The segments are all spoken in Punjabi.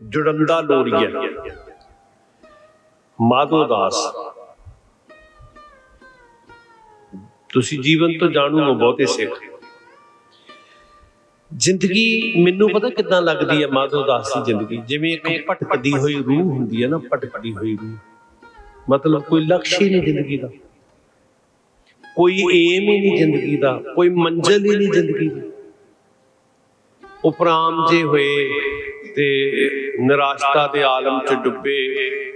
ਜੁੜੰਦਾ ਲੋੜੀਐ ਮਾਧੋ ਦਾਸ। ਤੁਸੀਂ ਜੀਵਨ ਤੋਂ ਜਾਣੂ ਹੋ ਬਹੁਤੇ ਸਿੱਖ। ਜ਼ਿੰਦਗੀ ਮੈਨੂੰ ਪਤਾ ਕਿੱਦਾਂ ਲੱਗਦੀ ਹੈ ਮਾਧੋ ਦਾਸ ਦੀ ਜ਼ਿੰਦਗੀ? ਜਿਵੇਂ ਇੱਕ ਭਟਕਦੀ ਹੋਈ ਰੂਹ ਹੁੰਦੀ ਹੈ ਨਾ, ਭਟਕਦੀ ਹੋਈ ਰੂਹ। ਮਤਲਬ ਕੋਈ ਲਕਸ਼ ਹੀ ਨਹੀਂ ਜ਼ਿੰਦਗੀ ਦਾ। ਕੋਈ ਏਮ ਹੀ ਨਹੀਂ ਜ਼ਿੰਦਗੀ ਦਾ, ਕੋਈ ਮੰਜ਼ਿਲ ਹੀ ਨਹੀਂ ਜ਼ਿੰਦਗੀ ਦੀ। ਉਪਰਾਮ ਜੇ ਹੋਏ ਤੇ ਨਿਰਾਸ਼ਤਾ ਦੇ ਆਲਮ 'ਚ ਡੁੱਬੇ,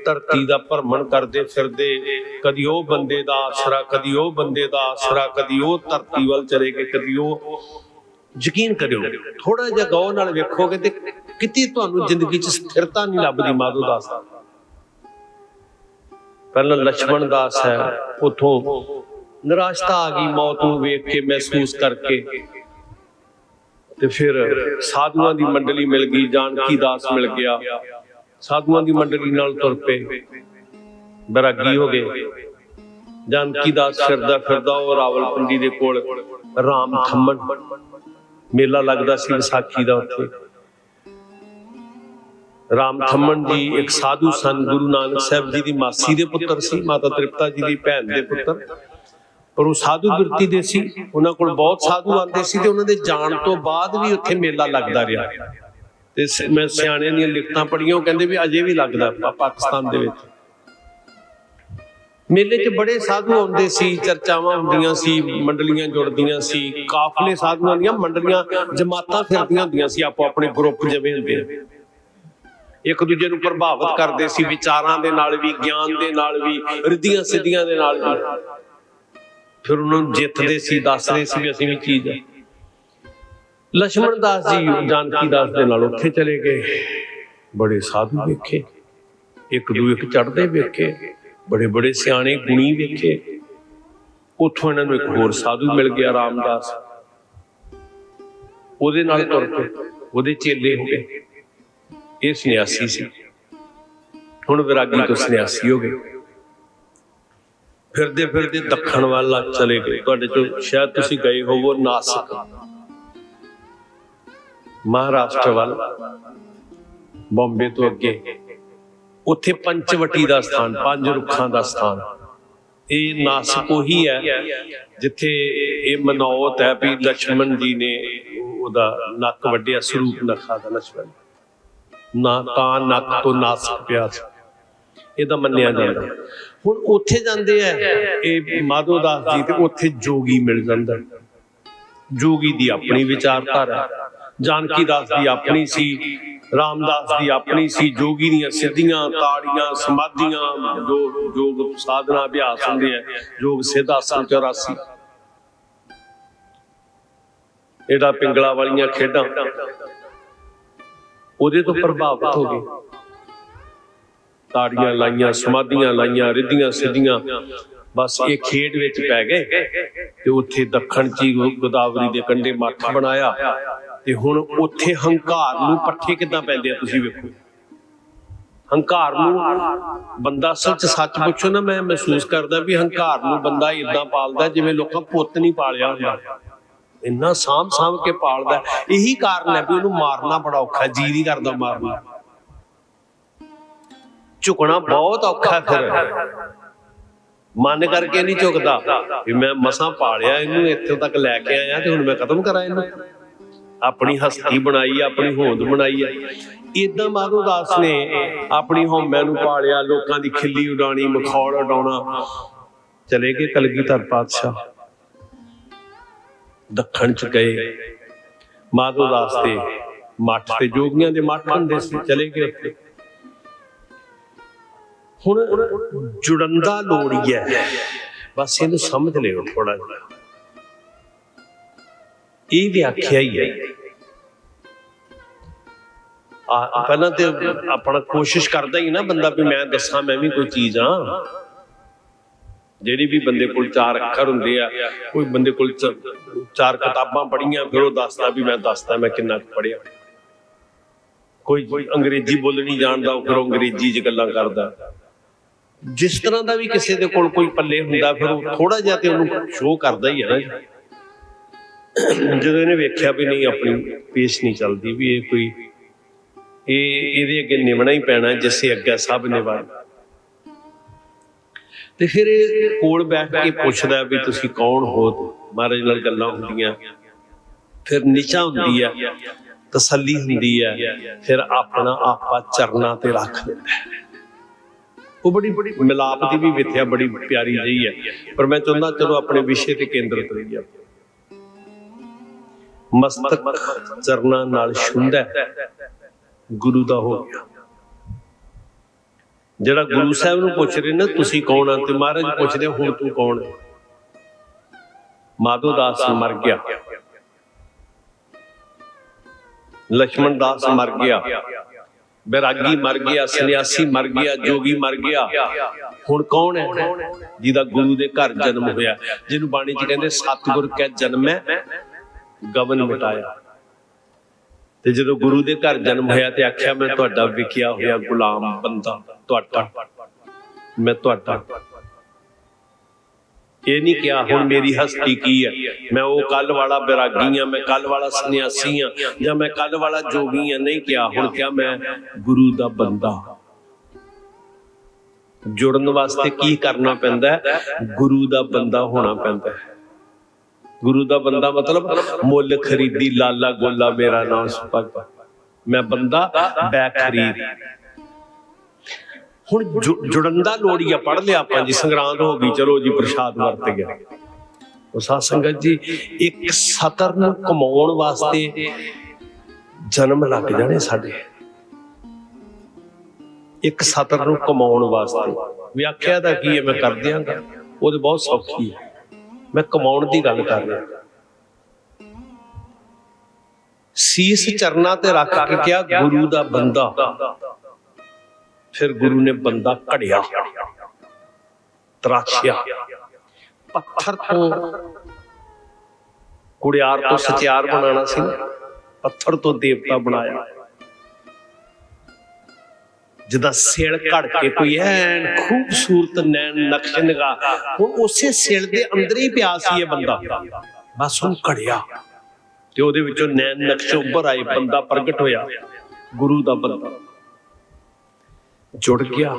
ਧਰਤੀ ਦਾ ਭਰਮਣ ਕਰਦੇ ਫਿਰਦੇ, ਕਦੀ ਉਹ ਬੰਦੇ ਦਾ ਆਸਰਾ, ਕਦੀ ਉਹ ਬੰਦੇ ਦਾ ਆਸਰਾ, ਕਦੀ ਉਹ ਧਰਤੀ ਵੱਲ ਚਲੇ ਗਏ, ਕਦੀ ਉਹ ਯਕੀਨ ਕਰਿਓ ਥੋੜਾ ਜਿਹਾ ਗੌਰ ਨਾਲ ਵੇਖੋਗੇ ਤੇ ਕਿਤੇ ਤੁਹਾਨੂੰ ਜ਼ਿੰਦਗੀ 'ਚ ਸਥਿਰਤਾ ਨਹੀਂ ਲੱਭਦੀ ਮਾਧੋ ਦਾਸ। ਪਹਿਲਾਂ ਲక్ష్మణ ਦਾਸ ਹੈ, ਉਥੋਂ ਨਿਰਾਸ਼ਤਾ ਆ ਗਈ ਮੌਤ ਨੂੰ ਵੇਖ ਕੇ ਮਹਿਸੂਸ ਕਰਕੇ। ਤੇ ਫਿਰ ਸਾਧੂਆਂ ਦੀ ਮੰਡਲੀ ਮਿਲ ਗਈ, ਜਾਨਕੀ ਦਾਸ ਮਿਲ ਗਿਆ। ਸਾਧੂਆਂ ਦੀ ਮੰਡਲੀ ਨਾਲ ਤੁਰ ਪਏ। ਬਰਾਗੀ ਹੋ ਗਏ। ਜਾਨਕੀ ਦਾਸ ਫਿਰਦਾ ਫਿਰਦਾ ਉਹ ਰਾਵਲਪਿੰਡੀ ਦੇ ਕੋਲ ਰਾਮ ਥੰਮਣ ਮੇਲਾ ਲੱਗਦਾ ਸੀ ਵਿਸਾਖੀ ਦਾ ਉੱਥੇ। ਰਾਮ ਥੰਮਣ ਜੀ ਇੱਕ ਸਾਧੂ ਸਨ ਗੁਰੂ ਨਾਨਕ ਸਾਹਿਬ ਜੀ ਦੀ ਮਾਸੀ ਦੇ ਪੁੱਤਰ ਸੀ, ਮਾਤਾ ਤ੍ਰਿਪਤਾ ਜੀ ਦੀ ਭੈਣ ਦੇ ਪੁੱਤਰ। ਪਰ ਉਹ ਸਾਧੂ ਬਿਰਤੀ ਦੇ ਸੀ, ਉਹਨਾਂ ਕੋਲ ਬਹੁਤ ਸਾਧੂ ਆਉਂਦੇ ਸੀ ਤੇ ਉਹਨਾਂ ਦੇ ਜਾਣ ਤੋਂ ਬਾਅਦ ਵੀ ਉੱਥੇ ਮੇਲਾ ਲੱਗਦਾ ਰਿਹਾ। ਤੇ ਮੈਂ ਸਿਆਣਿਆਂ ਦੀਆਂ ਲਿਖਤਾਂ ਪੜ੍ਹੀਆਂ, ਉਹ ਕਹਿੰਦੇ ਵੀ ਅਜੇ ਵੀ ਲੱਗਦਾ ਪਾਕਿਸਤਾਨ ਦੇ ਵਿੱਚ। ਮੇਲੇ 'ਚ ਬੜੇ ਸਾਧੂ ਆਉਂਦੇ ਸੀ, ਚਰਚਾਵਾਂ ਹੁੰਦੀਆਂ ਸੀ, ਮੰਡਲੀਆਂ ਜੁੜਦੀਆਂ ਸੀ, ਕਾਫਲੇ ਸਾਧੂਆਂ ਦੀਆਂ ਮੰਡਲੀਆਂ, ਜਮਾਤਾਂ ਫਿਰਦੀਆਂ ਹੁੰਦੀਆਂ ਸੀ, ਆਪੋ ਆਪਣੇ ਗਰੁੱਪ ਜਿਵੇਂ ਹੁੰਦੇ। ਆ। ਇੱਕ ਦੂਜੇ ਨੂੰ ਪ੍ਰਭਾਵਿਤ ਕਰਦੇ ਸੀ, ਵਿਚਾਰਾਂ ਦੇ ਨਾਲ ਵੀ, ਗਿਆਨ ਦੇ ਨਾਲ ਵੀ ਰਿੱਧੀਆਂ ਸਿੱਧੀਆਂ ਦੇ ਨਾਲ ਵੀ। ਫਿਰ ਉਹਨਾਂ ਨੂੰ ਜਿੱਤਦੇ ਸੀ ਦੱਸਦੇ ਸੀ ਵੀ ਅਸੀਂ ਵੀ ਚੀਜ਼ ਆ ਲక్ష్మణ ਦਾਸ ਜੀ ਜਾਨਕੀ ਦਾਸ ਦੇ ਨਾਲ ਉੱਥੇ ਚਲੇ ਗਏ। ਬੜੇ ਸਾਧੂ ਵੇਖੇ। ਇੱਕ ਦੂ ਇੱਕ ਚੜਦੇ ਵੇਖੇ। ਬੜੇ ਬੜੇ ਸਿਆਣੇ ਗੁਣੀ ਵੇਖੇ। ਉੱਥੋਂ ਇਹਨਾਂ ਨੂੰ ਇੱਕ ਹੋਰ ਸਾਧੂ ਮਿਲ ਗਿਆ, ਰਾਮਦਾਸ। ਉਹਦੇ ਨਾਲ ਤੁਰ ਕੇ ਉਹਦੇ ਚੇਲੇ ਹੋ ਗਏ। ਇਹ ਸੰਨਿਆਸੀ ਸੀ। ਹੁਣ ਵਿਰਾਗੀ ਤੋਂ ਸੰਨਿਆਸੀ ਹੋ ਗਏ। ਫਿਰਦੇ ਫਿਰਦੇ ਦੱਖਣ ਵੱਲ ਚਲੇ ਗਏ। ਤੁਹਾਡੇ ਚੋਂ ਸ਼ਾਇਦ ਤੁਸੀਂ ਗਏ ਹੋਵੋ ਨਾਸਿਕ। ਮਹਾਰਾਸ਼ਟਰ ਵੱਲ, ਬੰਬੇ ਤੋਂ ਅੱਗੇ। ਉੱਥੇ ਪੰਚਵਟੀ ਦਾ ਸਥਾਨ, ਪੰਜ ਰੁੱਖਾਂ ਦਾ ਸਥਾਨ। ਇਹ ਨਾਸਿਕ ਉਹੀ ਹੈ ਜਿੱਥੇ ਇਹ ਮਨੌਤ ਹੈ ਵੀ ਲక్ష్మణ ਜੀ ਨੇ ਉਹਦਾ ਨੱਕ ਵੱਡਿਆ ਸਰੂਪ ਨਖਾ ਦਾ ਲక్ష్మణ ਨਾ ਤਾਂ ਨੱਕ ਤੋਂ ਨਾਸਿਕ ਪਿਆ ਇਹਦਾ ਮੰਨਿਆ ਜਾਂਦਾ। ਹੁਣ ਉੱਥੇ ਜਾਂਦੇ ਆ। ਇਹ ਮਾਧੋ ਦਾਸ ਜੀ ਤੇ ਉੱਥੇ ਜੋਗੀ ਮਿਲ ਜਾਂਦਾ। ਜੋਗੀ ਦੀ ਆਪਣੀ ਵਿਚਾਰਧਾਰਾ। ਜਾਨਕੀ ਦਾਸ ਦੀ ਆਪਣੀ ਸੀ, ਰਾਮਦਾਸ ਦੀ ਆਪਣੀ ਸੀ, ਜੋਗੀ ਦੀਆਂ ਸਿੱਧੀਆਂ ਤਾੜੀਆਂ, ਸਮਾਧੀਆਂ ਜੋ ਜੋਗ ਸਾਧਨਾ, ਅਭਿਆਸ ਹੁੰਦੇ ਆ। ਜੋਗ ਸਿੱਧ ਆਸਨ 84 ਇਹਦਾ ਪਿੰਗਲਾ ਵਾਲੀਆਂ ਖੇਡਾਂ। ਉਹਦੇ ਤੋਂ ਪ੍ਰਭਾਵਿਤ ਹੋ ਗਏ। ਤਾੜੀਆਂ ਲਾਈਆਂ ਸਮਾਧੀਆਂ ਲਾਈਆਂ ਰਿੱਧੀਆਂ ਸਿੱਧੀਆਂ। ਬਸ ਇਹ ਖੇਡ ਵਿੱਚ ਪੈ ਗਏ ਤੇ ਉੱਥੇ ਦੱਖਣ ਚ ਗੋਦਾਵਰੀ ਦੇ ਕੰਢੇ ਮੱਠ ਬਣਾਇਆ। ਤੇ ਹੁਣ ਉੱਥੇ ਹੰਕਾਰ ਨੂੰ ਪੱਠੇ ਕਿੱਦਾਂ ਪੈਂਦੇ ਆ ਤੁਸੀਂ ਵੇਖੋ। ਹੰਕਾਰ ਨੂੰ ਬੰਦਾ ਸੱਚ ਸੱਚ ਪੁੱਛੋ ਨਾ ਮੈਂ ਮਹਿਸੂਸ ਕਰਦਾ ਵੀ ਹੰਕਾਰ ਨੂੰ ਬੰਦਾ ਇਦਾਂ ਪਾਲਦਾ ਜਿਵੇਂ ਲੋਕਾਂ ਪੁੱਤ ਨਹੀਂ ਪਾਲਿਆ ਹੁੰਦਾ ਇੰਨਾ ਸਾਂਭ ਸਾਂਭ ਕੇ ਪਾਲਦਾ। ਇਹੀ ਕਾਰਨ ਹੈ ਵੀ ਉਹਨੂੰ ਮਾਰਨਾ ਬੜਾ ਔਖਾ ਜੀ ਨਹੀਂ ਕਰਦਾ ਮਾਰਨਾ। ਝੁਕਣਾ ਬਹੁਤ ਔਖਾ ਫਿਰ। ਮਨ ਕਰਕੇ ਨਹੀਂ ਝੁਕਦਾ। ਵੀ ਮੈਂ ਮਸਾਂ ਪਾਲਿਆ ਇਹਨੂੰ ਇੱਥੇ ਤੱਕ ਲੈ ਕੇ ਆਇਆ ਤੇ ਹੁਣ ਮੈਂ ਖਤਮ ਕਰਾਂ ਇਹਨੂੰ। ਆਪਣੀ ਹਸਤੀ ਬਣਾਈ ਆਪਣੀ ਹੋਂਦ ਬਣਾਈ ਹੈ ਇਦਾਂ ਮਾਧੋ ਦਾਸ ਨੇ ਆਪਣੀ ਹਉਮੈ ਨੂੰ ਪਾਲਿਆ ਲੋਕਾਂ ਦੀ ਖਿੱਲੀ ਉਡਾਣੀ ਮਖੌਲ ਉਡਾਉਣਾ। ਚਲੇ ਗਏ ਕਲਗੀਧਰ ਪਾਤਸ਼ਾਹ। ਦੱਖਣ ਚ ਗਏ। ਮਾਧੋ ਦਾਸ ਦੇ ਮੱਠ ਤੇ ਜੋਗੀਆਂ ਦੇ ਮੱਠ ਹੁੰਦੇ ਸੀ ਚਲੇ ਗਏ ਉੱਥੇ। ਹੁਣ ਜੁੜੰਦਾ ਹੈ ਬਸ ਇਹਨੂੰ ਸਮਝ ਲਿਓ ਥੋੜਾ ਜਿਹਾ। ਇਹ ਵਿਆਖਿਆ ਹੀ ਹੈ। ਆ ਪਹਿਲਾਂ ਤੇ ਆਪਣਾ ਕੋਸ਼ਿਸ਼ ਕਰਦਾ ਹੀ ਨਾ ਬੰਦਾ ਵੀ ਮੈਂ ਦੱਸਾਂ, ਮੈਂ ਵੀ ਕੋਈ ਚੀਜ਼ ਆ। ਜਿਹੜੀ ਵੀ ਬੰਦੇ ਕੋਲ ਚਾਰ ਅੱਖਰ ਹੁੰਦੇ ਆ, ਕੋਈ ਬੰਦੇ ਕੋਲ ਚਾਰ ਕਿਤਾਬਾਂ ਪੜ੍ਹੀਆਂ, ਫਿਰ ਉਹ ਦੱਸਦਾ ਵੀ ਮੈਂ ਦੱਸਦਾ, ਮੈਂ ਕਿੰਨਾ ਕੁ ਪੜ੍ਹਿਆ। ਕੋਈ ਅੰਗਰੇਜ਼ੀ ਬੋਲਣੀ ਜਾਣਦਾ, ਉਹ ਫਿਰ ਉਹ ਅੰਗਰੇਜ਼ੀ 'ਚ ਗੱਲਾਂ ਕਰਦਾ। ਜਿਸ ਤਰ੍ਹਾਂ ਦਾ ਵੀ ਕਿਸੇ ਦੇ ਕੋਲ ਕੋਈ ਪੱਲੇ ਹੁੰਦਾ, ਫਿਰ ਉਹ ਥੋੜਾ ਜਿਹਾ ਤੇ ਉਹਨੂੰ ਸ਼ੋਅ ਕਰਦਾ ਹੀ ਹੈ ਨਾ ਜਦੋਂ ਇਹਨੇ ਵੇਖਿਆ ਵੀ ਨਹੀਂ, ਆਪਣੀ ਪੇਸ਼ ਨਹੀਂ ਚੱਲਦੀ, ਵੀ ਇਹ ਕੋਈ, ਇਹ, ਇਹਦੇ ਅੱਗੇ ਨਿਵਣਾ ਹੀ ਪੈਣਾ, ਜਿਸੇ ਅੱਗੇ ਸਭ ਨਿਵਾਰ ਤੇ ਫਿਰ ਇਹ ਕੋਲ ਬੈਠ ਕੇ ਪੁੱਛਦਾ ਵੀ ਤੁਸੀਂ ਕੌਣ ਹੋ? ਮਹਾਰਾਜ ਨਾਲ ਗੱਲਾਂ ਹੁੰਦੀਆਂ। ਫਿਰ ਨਿਚਾ ਹੁੰਦੀ ਆ ਤਸੱਲੀ ਹੁੰਦੀ ਆ ਫਿਰ ਆਪਣਾ ਆਪਾ ਚਰਨਾਂ ਤੇ ਰੱਖ ਲੈਂਦਾ ਹੈ। ਉਹ ਬੜੀ ਬੜੀ ਮਿਲਾਪ ਦੀ ਵੀ ਵਿਥਿਆ ਬੜੀ ਪਿਆਰੀ ਜਿਹੀ ਹੈ। ਪਰ ਮੈਂ ਚਾਹੁੰਦਾ ਚਲੋ ਆਪਣੇ ਵਿਸ਼ੇ ਤੇ ਕੇਂਦਰਿਤ ਰਹੀਏ ਮਸਤਕ ਚਰਨਾਂ ਨਾਲ ਛੁੰਦਾ ਗੁਰੂ ਦਾ ਹੋ ਗਿਆ। ਜਿਹੜਾ ਗੁਰੂ ਸਾਹਿਬ ਨੂੰ ਪੁੱਛ ਰਹੇ ਨੇ ਤੁਸੀਂ ਕੌਣ ਆ? ਤੇ ਮਹਾਰਾਜ ਪੁੱਛਦੇ ਹੁਣ ਤੂੰ ਕੌਣ ਹੈ? ਮਾਧੋ ਦਾਸ ਮਰ ਗਿਆ। ਲక్ష్మణ ਦਾਸ ਮਰ ਗਿਆ। ਬੈਰਾਗੀ ਮਰ ਗਿਆ ਸੰਨਿਆਸੀ ਮਰ ਗਿਆ ਜੋਗੀ ਮਰ ਗਿਆ। ਹੁਣ ਕੌਣ ਹੈ? ਜਿਹਦਾ ਗੁਰੂ ਦੇ ਘਰ ਜਨਮ ਹੋਇਆ। ਜਿਹਨੂੰ ਬਾਣੀ 'ਚ ਕਹਿੰਦੇ ਸਤਿਗੁਰ ਕੈ ਜਨਮੈ ਗਵਨ ਮਿਟਾਇਆ। ਤੇ ਜਦੋਂ ਗੁਰੂ ਦੇ ਘਰ ਜਨਮ ਹੋਇਆ ਤੇ ਆਖਿਆ ਮੈਂ ਤੁਹਾਡਾ ਵਿਕਿਆ ਹੋਇਆ ਗੁਲਾਮ ਬੰਦਾ ਤੁਹਾਡਾ। ਮੈਂ ਤੁਹਾਡਾ ਇਹ ਨਹੀਂ ਕਿਹਾ, ਹੁਣ ਮੇਰੀ ਹਸਤੀ ਕੀ ਹੈ? ਮੈਂ ਉਹ ਕੱਲ ਵਾਲਾ ਬਿਰਾਗੀ ਆ ਮੈਂ ਕੱਲ ਵਾਲਾ ਸੰਨਿਆਸੀ ਆ ਜਾਂ ਮੈਂ ਕੱਲ ਵਾਲਾ ਜੋਗੀ ਆ ਨਹੀਂ ਕਿਹਾ, ਹੁਣ ਕਿਹਾ, ਮੈਂ ਗੁਰੂ ਦਾ ਬੰਦਾ ਜੁੜਨ ਵਾਸਤੇ ਕੀ ਕਰਨਾ ਪੈਂਦਾ ਗੁਰੂ ਦਾ ਬੰਦਾ ਹੋਣਾ ਪੈਂਦਾ ਗੁਰੂ ਦਾ ਬੰਦਾ ਮਤਲਬ ਮੁੱਲ ਖਰੀਦੀ, ਲਾਲਾ ਗੋਲਾ ਮੇਰਾ ਨਾਮ ਸੁਪਗ ਮੈਂ ਬੰਦਾ ਬੈ ਖਰੀਦ। ਹੁਣ ਜੁ- ਜੁੜਨ ਦਾ ਪੜ ਲਿਆ ਆਪਾਂ ਜੀ, ਸੰਗਰਾਂਦ ਹੋ ਗਈ, ਚਲੋ ਜੀ, ਪ੍ਰਸ਼ਾਦ ਵਰਤ ਗਿਆ। ਉਹ ਸਾਧ ਸੰਗਤ ਜੀ, ਇੱਕ ਸਤਰ ਨੂੰ ਕਮਾਉਣ ਵਾਸਤੇ ਜਨਮ ਲੱਗ ਜਾਣੇ ਸਾਡੇ। ਇੱਕ ਸਤਰ ਨੂੰ ਕਮਾਉਣ ਵਾਸਤੇ। ਵਿਆਖਿਆ ਦਾ ਕੀ ਹੈ, ਮੈਂ ਕਰ ਦਿਆਂਗਾ। ਉਹ ਤੇ ਬਹੁਤ ਸੌਖੀ ਹੈ। ਮੈਂ ਕਮਾਉਣ ਦੀ ਗੱਲ ਕਰ ਰਿਹਾ। ਸੀਸ ਚਰਨਾ ਤੇ ਰੱਖ ਕੇ ਕਿਹਾ, ਗੁਰੂ ਦਾ ਬੰਦਾ। ਫਿਰ ਗੁਰੂ ਨੇ ਬੰਦਾ ਘੜਿਆ ਤਰਾਸ਼ਿਆ। ਪੱਥਰ ਤੋਂ ਕੁੜਿਆਰ ਤੋਂ ਸਚਿਆਰ ਬਣਾਉਣਾ ਸੀ ਪੱਥਰ ਤੋਂ ਦੇਵਤਾ ਬਣਾਇਆ। ਜਿੱਦਾਂ ਸਿਲ ਘੜ ਕੇ ਕੋਈ ਐਨ ਖੂਬਸੂਰਤ ਨੈਣ ਨਕਸ਼ ਨਿਗਾ ਹੁਣ ਉਸੇ ਸਿਲ ਦੇ ਅੰਦਰ ਹੀ ਪਿਆ ਸੀ ਇਹ ਬੰਦਾ। ਬਸ ਉਹਨੂੰ ਘੜਿਆ। ਤੇ ਉਹਦੇ ਵਿੱਚੋਂ ਨੈਣ ਨਕਸ਼ ਉੱਭਰ ਆਏ ਬੰਦਾ ਪ੍ਰਗਟ ਹੋਇਆ ਗੁਰੂ ਦਾ ਬੰਦਾ। ਜੁੜ ਗਿਆ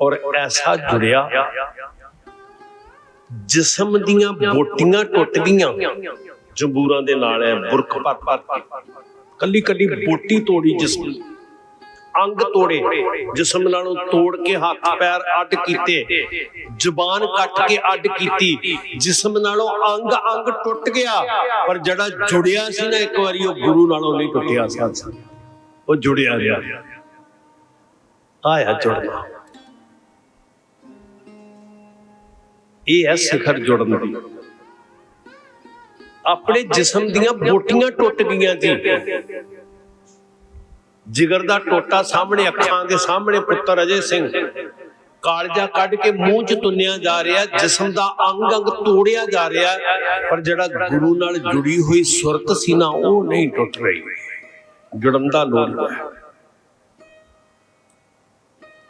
ਔਰ ਐਸਾ ਜੁੜਿਆ ਜਿਸਮ ਦੀਆਂ ਬੋਟੀਆਂ ਟੁੱਟ ਗਈਆਂ। ਜੰਬੂਰਾਂ ਦੇ ਨਾਲ ਐ ਬੁਰਖ ਭਰ ਭਰ ਕੇ। ਕੱਲੀ ਕੱਲੀ ਬੋਟੀ ਤੋੜੀ ਜਿਸਮ ਅੰਗ ਤੋੜੇ, ਜਿਸਮ ਨਾਲੋਂ ਤੋੜ ਕੇ ਹੱਥ ਪੈਰ ਅੱਡ ਕੀਤੇ। ਜ਼ੁਬਾਨ ਕੱਟ ਕੇ ਅੱਡ ਕੀਤੀ। ਜਿਸਮ ਨਾਲੋਂ ਅੰਗ ਅੰਗ ਟੁੱਟ ਗਿਆ। ਪਰ ਜਿਹੜਾ ਜੁੜਿਆ ਸੀ ਨਾ ਇੱਕ ਵਾਰੀ, ਉਹ ਗੁਰੂ ਨਾਲੋਂ ਨਹੀਂ ਟੁੱਟਿਆ ਸਾਥ ਉਹ ਜੁੜਿਆ ਰਿਹਾ। ਆਇਆ ਜੁੜਨਾ ਇਹ ਹੈ ਸਿਖਰ ਜੁੜਨ ਦੀ। ਆਪਣੇ ਜਿਸਮ ਦੀਆਂ ਬੋਟੀਆਂ ਟੁੱਟ ਗਈਆਂ ਜੀ। ਜਿਗਰ ਦਾ ਟੋਟਾ ਸਾਹਮਣੇ ਅੱਖਾਂ ਦੇ ਸਾਹਮਣੇ ਪੁੱਤਰ ਅਜੇ ਸਿੰਘ। ਕਾਲਜਾ ਕੱਢ ਕੇ ਮੂੰਹ 'ਚ ਤੁੰਨਿਆ ਜਾ ਰਿਹਾ ਜਿਸਮ ਦਾ ਅੰਗ ਅੰਗ ਤੋੜਿਆ ਜਾ ਰਿਹਾ ਪਰ ਜਿਹੜਾ ਗੁਰੂ ਨਾਲ ਜੁੜੀ ਹੋਈ ਸੁਰਤ ਸੀ ਨਾ ਉਹ ਨਹੀਂ ਟੁੱਟ ਰਹੀ। ਜੁੜਨ ਦਾ ਲੋੜ ਹੈ।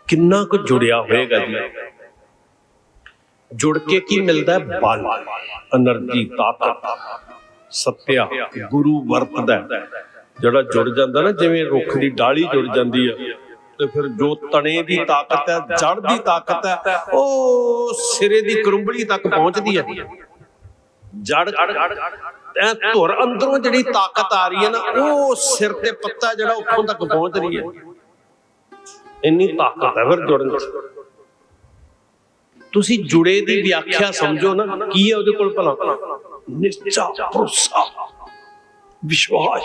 ਕਿੰਨਾ ਕੁ ਜੁੜਿਆ ਹੋਏਗਾ ਜੀ? ਜੁੜ ਕੇ ਕੀ ਮਿਲਦਾ ਬਲ એનર્ਜੀ ਤਾਕਤ, ਸਤਿਆ, ਗੁਰੂ ਵਰਤਦਾ ਜਿਹੜਾ ਜੁੜ ਜਾਂਦਾ ਨਾ, ਜਿਵੇਂ ਰੁੱਖ ਦੀ ਡਾਲੀ ਜੁੜ ਜਾਂਦੀ ਆ, ਤੇ ਫਿਰ ਜੋ ਤਣੇ ਦੀ ਤਾਕਤ ਹੈ, ਜੜ ਦੀ ਤਾਕਤ ਹੈ, ਉਹ ਸਿਰੇ ਦੀ ਕਰੁੰਬਲੀ ਤੱਕ ਪਹੁੰਚਦੀ ਹੈ। ਜੜ, ਐ ਧੁਰ ਅੰਦਰੋਂ ਜਿਹੜੀ ਤਾਕਤ ਆ ਰਹੀ ਹੈ ਨਾ, ਉਹ ਸਿਰ ਤੇ ਪੱਤਾ ਜਿਹੜਾ ਉੱਥੋਂ ਤੱਕ ਪਹੁੰਚ ਰਹੀ ਹੈ। ਇੰਨੀ ਤਾਕਤ ਹੈ ਫਿਰ ਜੁੜਨ ਚ। ਤੁਸੀਂ ਜੁੜੇ ਦੀ ਵਿਆਖਿਆ ਸਮਝੋ ਨਾ, ਕੀ ਹੈ ਉਹਦੇ ਕੋਲ ਭਲਾ? ਨਿਸ਼ਚਾ ਭਰੋਸਾ। ਵਿਸ਼ਵਾਸ।